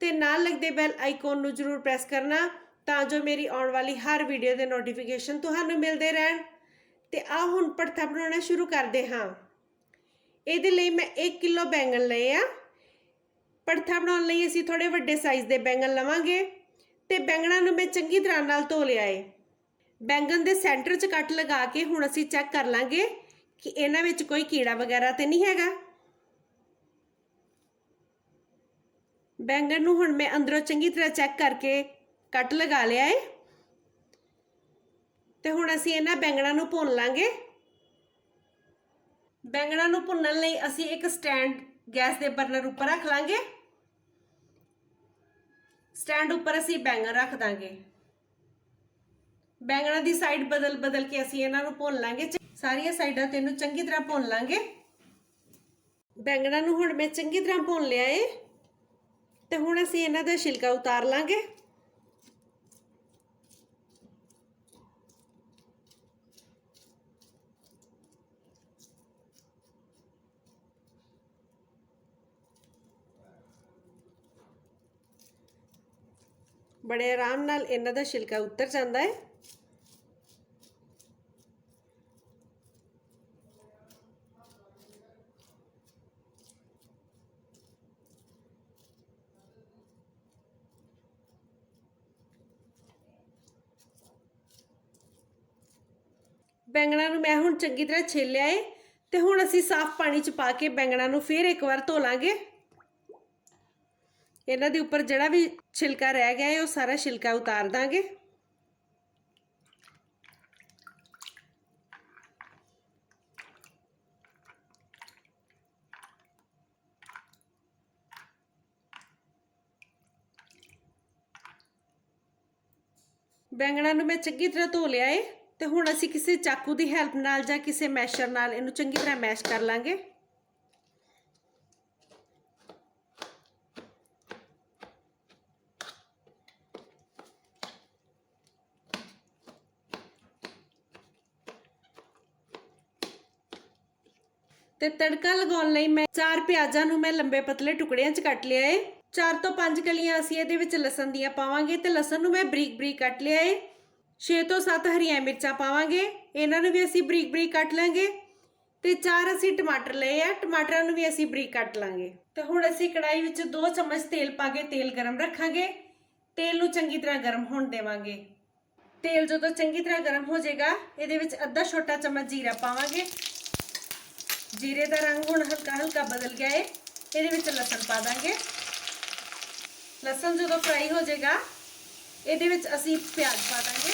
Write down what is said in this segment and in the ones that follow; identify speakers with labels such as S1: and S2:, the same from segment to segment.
S1: ਤੇ ਨਾਲ ਲੱਗਦੇ ਬੈਲ ਆਈਕਨ ਨੂੰ ਜ਼ਰੂਰ ਪ੍ਰੈਸ ਕਰਨਾ ਤਾਂ ਜੋ ਮੇਰੀ ਆਉਣ ਵਾਲੀ ਹਰ ਵੀਡੀਓ ਦੇ ਨੋਟੀਫਿਕੇਸ਼ਨ ਤੁਹਾਨੂੰ ਮਿਲਦੇ ਰਹਿਣ। ਤੇ ਆ ਹੁਣ ਭੜਥਾ ਬਣਾਉਣਾ ਸ਼ੁਰੂ ਕਰਦੇ ਹਾਂ। ਇਹਦੇ ਲਈ ਮੈਂ 1 ਕਿਲੋ ਬੈਂਗਣ ਲਏ ਆ। ਭੜਥਾ ਬਣਾਉਣ ਲਈ ਅਸੀਂ ਥੋੜੇ ਵੱਡੇ ਸਾਈਜ਼ ਦੇ ਬੈਂਗਣ ਲਵਾਂਗੇ ਤੇ ਬੈਂਗਣਾਂ ਨੂੰ ਮੈਂ ਚੰਗੀ ਤਰ੍ਹਾਂ ਨਾਲ ਧੋ ਲਿਆ ਏ। ਬੈਂਗਣ ਦੇ ਸੈਂਟਰ 'ਚ ਕੱਟ ਲਗਾ ਕੇ ਹੁਣ ਅਸੀਂ ਚੈੱਕ ਕਰ ਲਾਂਗੇ ਕਿ ਇਹਨਾਂ ਵਿੱਚ ਕੋਈ ਕੀੜਾ ਵਗੈਰਾ ਤੇ ਨਹੀਂ ਹੈਗਾ। ਬੈਂਗਣ ਨੂੰ ਹੁਣ ਮੈਂ ਅੰਦਰੋਂ ਚੰਗੀ ਤਰ੍ਹਾਂ ਚੈੱਕ ਕਰਕੇ ਕੱਟ ਲਗਾ ਲਿਆ ਏ। ਤੇ ਹੁਣ ਅਸੀਂ ਇਹਨਾਂ ਬੈਂਗਣਾਂ ਨੂੰ ਭੁੰਨ ਲਾਂਗੇ। ਬੈਂਗਣਾਂ ਨੂੰ ਭੁੰਨਣ ਲਈ ਅਸੀਂ ਇੱਕ ਸਟੈਂਡ ਗੈਸ ਦੇ ਬਰਨਰ ਉੱਪਰ ਰੱਖ ਲਾਂਗੇ। ਸਟੈਂਡ ਉੱਪਰ ਅਸੀਂ ਬੈਂਗਣ ਰੱਖ ਦਾਂਗੇ। ਬੈਂਗਣਾਂ ਦੀ ਸਾਈਡ ਬਦਲ ਬਦਲ ਕੇ ਅਸੀਂ ਇਹਨਾਂ ਨੂੰ ਭੁੰਨ ਲਾਂਗੇ। ਸਾਰੀਆਂ ਸਾਈਡਾਂ ਤੇ ਇਹਨੂੰ ਚੰਗੀ ਤਰ੍ਹਾਂ ਭੁੰਨ ਲਾਂਗੇ। ਬੈਂਗਣਾਂ ਨੂੰ ਹੁਣ ਮੈਂ ਚੰਗੀ ਤਰ੍ਹਾਂ ਭੁੰਨ ਲਿਆ ਏ। ਤੇ ਹੁਣ ਅਸੀਂ ਇਹਨਾਂ ਦਾ ਛਿਲਕਾ ਉਤਾਰ ਲਾਂਗੇ। ਬੜੇ ਆਰਾਮ ਨਾਲ ਇਹਨਾਂ ਦਾ ਛਿਲਕਾ ਉਤਰ ਜਾਂਦਾ ਹੈ। ਬੈਂਗਣਾ ਨੂੰ ਮੈਂ ਹੁਣ ਚੰਗੀ ਤਰ੍ਹਾਂ ਛਿੱਲਿਆ ਏ ਤੇ ਹੁਣ ਅਸੀਂ ਸਾਫ਼ ਪਾਣੀ ਚ ਪਾ ਕੇ ਬੈਂਗਣਾ ਨੂੰ ਫੇਰ ਇੱਕ ਵਾਰ ਧੋ ਲਾਂਗੇ ਇਹਨਾਂ ਦੇ ਉੱਪਰ ਜਿਹੜਾ ਵੀ ਛਿਲਕਾ ਰਹਿ ਗਿਆ ਏ, ਉਹ ਸਾਰਾ ਛਿਲਕਾ ਉਤਾਰ ਦਾਂਗੇ। ਬੈਂਗਣਾ ਨੂੰ ਮੈਂ ਚੰਗੀ ਤਰ੍ਹਾਂ ਧੋ ਲਿਆ ਏ। ਤੇ ਹੁਣ ਅਸੀਂ ਕਿਸੇ ਚਾਕੂ ਦੀ ਹੈਲਪ ਨਾਲ ਜਾਂ ਕਿਸੇ ਮੈਸ਼ਰ ਨਾਲ ਇਹਨੂੰ ਚੰਗੀ ਤਰ੍ਹਾਂ ਮੈਸ਼ ਕਰ ਲਾਂਗੇ। ਤੇ ਤੜਕਾ ਲਗਾਉਣ ਲਈ ਮੈਂ ਚਾਰ ਪਿਆਜ਼ਾਂ ਨੂੰ ਮੈਂ ਲੰਬੇ ਪਤਲੇ ਟੁਕੜਿਆਂ 'ਚ ਕੱਟ ਲਿਆ ਏ। ਚਾਰ ਤੋਂ ਪੰਜ ਕਲੀਆਂ ਅਸੀਂ ਇਹਦੇ ਵਿੱਚ ਲਸਣ ਦੀਆਂ ਪਾਵਾਂਗੇ ਤੇ ਲਸਣ ਨੂੰ ਮੈਂ ਬਰੀਕ ਬਰੀਕ ਕੱਟ ਲਿਆ ਏ। 6 ਤੋਂ 7 ਹਰੀਆਂ ਮਿਰਚਾਂ ਪਾਵਾਂਗੇ, ਇਹਨਾਂ ਨੂੰ ਵੀ ਅਸੀਂ ਬਰੀਕ ਬਰੀਕ ਕੱਟ ਲਾਂਗੇ ਤੇ ਚਾਰ ਅਸੀਂ ਟਮਾਟਰ ਲਏ ਆ, ਟਮਾਟਰਾਂ ਨੂੰ ਵੀ ਅਸੀਂ ਬਰੀਕ ਕੱਟ ਲਾਂਗੇ। ਤੇ ਹੁਣ ਅਸੀਂ ਕੜਾਈ ਵਿੱਚ 2 ਚਮਚ ਤੇਲ ਪਾ ਕੇ ਤੇਲ ਗਰਮ ਰੱਖਾਂਗੇ, ਤੇਲ ਨੂੰ ਚੰਗੀ ਤਰ੍ਹਾਂ ਗਰਮ ਹੋਣ ਦੇਵਾਂਗੇ। ਤੇਲ ਜਦੋਂ ਚੰਗੀ ਤਰ੍ਹਾਂ ਗਰਮ ਹੋ ਜਾਏਗਾ, ਇਹਦੇ ਵਿੱਚ ਅੱਧਾ ਛੋਟਾ ਚਮਚ ਜੀਰਾ ਪਾਵਾਂਗੇ। ਜੀਰੇ ਦਾ ਰੰਗ ਹੁਣ ਹਲਕਾ ਹਲਕਾ ਬਦਲ ਗਿਆ ਏ, ਇਹਦੇ ਵਿੱਚ ਲਸਣ ਪਾ ਦਾਂਗੇ। ਲਸਣ ਜਦੋਂ ਫਰਾਈ ਹੋ ਜਾਏਗਾ, ਇਹਦੇ ਵਿੱਚ ਅਸੀਂ ਪਿਆਜ਼ ਪਾ ਦਾਂਗੇ।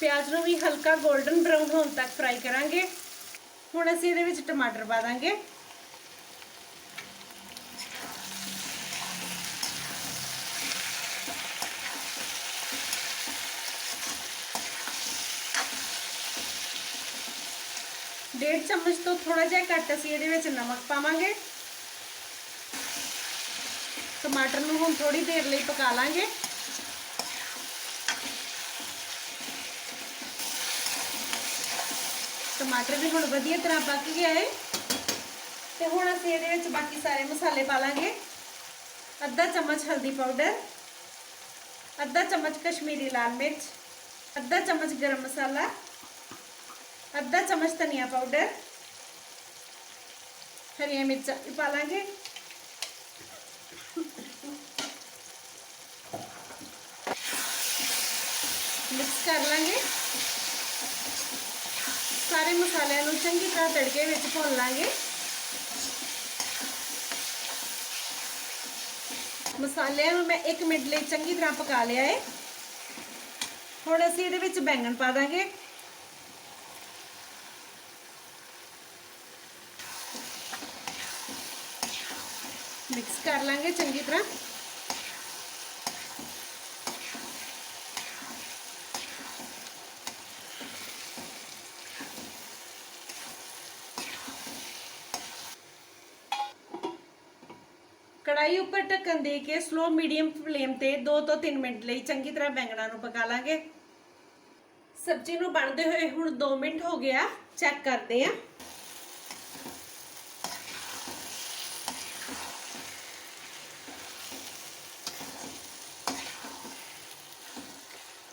S1: ਪਿਆਜ਼ ਨੂੰ ਵੀ ਹਲਕਾ 골ਡਨ ਬਰਾਊਨ ਹੋਣ ਤੱਕ ਫਰਾਈ ਕਰਾਂਗੇ। ਹੁਣ ਅਸੀਂ ਇਹਦੇ ਵਿੱਚ ਟਮਾਟਰ ਪਾ ਦਾਂਗੇ। ਡੇਢ ਚਮਚ ਤੋਂ ਥੋੜਾ ਜਿਹਾ ਘੱਟ ਅਸੀਂ ਇਹਦੇ ਵਿੱਚ ਨਮਕ ਪਾਵਾਂਗੇ। ਟਮਾਟਰ ਨੂੰ ਹੁਣ ਥੋੜੀ ਦੇਰ ਲਈ ਪਕਾ ਲਾਂਗੇ। ਟਮਾਟਰ ਵੀ ਹੁਣ ਵਧੀਆ ਤਰ੍ਹਾਂ ਪੱਕ ਗਿਆ ਹੈ ਤੇ ਹੁਣ ਅਸੀਂ ਇਹਦੇ ਵਿੱਚ ਬਾਕੀ ਸਾਰੇ ਮਸਾਲੇ ਪਾ ਲਾਂਗੇ। ਅੱਧਾ ਚਮਚ ਹਲਦੀ ਪਾਊਡਰ, ਅੱਧਾ ਚਮਚ ਕਸ਼ਮੀਰੀ ਲਾਲ ਮਿਰਚ, ਅੱਧਾ ਚਮਚ ਗਰਮ ਮਸਾਲਾ, ਅੱਧਾ ਚਮਚ ਧਨੀਆ ਪਾਊਡਰ, ਹਰੀਆਂ ਮਿਰਚਾਂ ਵੀ ਪਾ ਲਾਂਗੇ। ਮਿਕਸ ਕਰ ਲਾਂਗੇ। ਸਾਰੇ ਮਸਾਲਿਆਂ ਨੂੰ ਚੰਗੀ ਤਰ੍ਹਾਂ ਤੜਕੇ ਵਿੱਚ ਭੁੰਨ ਲਾਂਗੇ। ਮਸਾਲਿਆਂ ਨੂੰ ਮੈਂ 1 ਮਿੰਟ ਲਈ ਚੰਗੀ ਤਰ੍ਹਾਂ ਪਕਾ ਲਿਆ ਹੈ ਹੁਣ ਅਸੀਂ ਇਹਦੇ ਵਿੱਚ ਬੈਂਗਣ ਪਾ ਦਾਂਗੇ। ਮਿਕਸ ਕਰ ਲਾਂਗੇ ਚੰਗੀ ਤਰ੍ਹਾਂ। ਕੜਾਈ ਉੱਪਰ ਢੱਕਣ ਦੇ ਕੇ ਸਲੋ ਮੀਡੀਅਮ ਫਲੇਮ ਤੇ 2 ਤੋਂ 3 ਮਿੰਟ ਲਈ ਚੰਗੀ ਤਰ੍ਹਾਂ ਬੈਂਗਣਾਂ ਨੂੰ ਪਕਾ ਲਾਂਗੇ। ਸਬਜ਼ੀ ਨੂੰ ਬਣਦੇ ਹੋਏ ਹੁਣ 2 ਮਿੰਟ ਹੋ ਗਿਆ। ਚੈੱਕ ਕਰਦੇ ਆਂ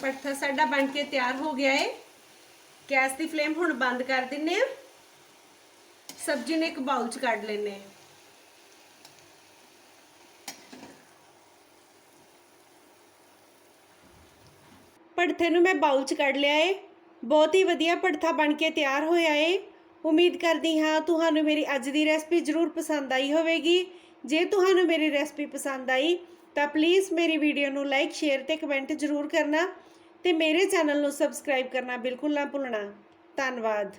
S1: ਪਰਥਾ ਸਾਡਾ ਬਣ ਕੇ ਤਿਆਰ ਹੋ ਗਿਆ ਹੈ ਗੈਸ ਦੀ ਫਲੇਮ ਹੁਣ ਬੰਦ ਕਰ ਦਿੰਨੇ ਆ ਸਬਜ਼ੀ ਨੂੰ ਇੱਕ ਬਾਉਲ 'ਚ ਕੱਢ ਲੈਨੇ ਆ ਪੜਥੇ ਨੂੰ ਮੈਂ ਬਾਉਲ 'ਚ ਕੱਢ ਲਿਆ ਏ। ਬਹੁਤ ਹੀ ਵਧੀਆ ਪੜਥਾ ਬਣ ਕੇ ਤਿਆਰ ਹੋਇਆ ਏ। ਉਮੀਦ ਕਰਦੀ ਹਾਂ ਤੁਹਾਨੂੰ ਮੇਰੀ ਅੱਜ ਦੀ ਰੈਸਪੀ ਜ਼ਰੂਰ ਪਸੰਦ ਆਈ ਹੋਵੇਗੀ। ਜੇ ਤੁਹਾਨੂੰ ਮੇਰੀ ਰੈਸਪੀ ਪਸੰਦ ਆਈ, ਤਾਂ ਪਲੀਜ਼ ਮੇਰੀ ਵੀਡੀਓ ਨੂੰ ਲਾਈਕ ਸ਼ੇਅਰ ਤੇ ਕਮੈਂਟ ਜ਼ਰੂਰ ਕਰਨਾ ਤੇ ਮੇਰੇ ਚੈਨਲ ਨੂੰ ਸਬਸਕ੍ਰਾਈਬ ਕਰਨਾ ਬਿਲਕੁਲ ਨਾ ਭੁੱਲਣਾ। ਧੰਨਵਾਦ।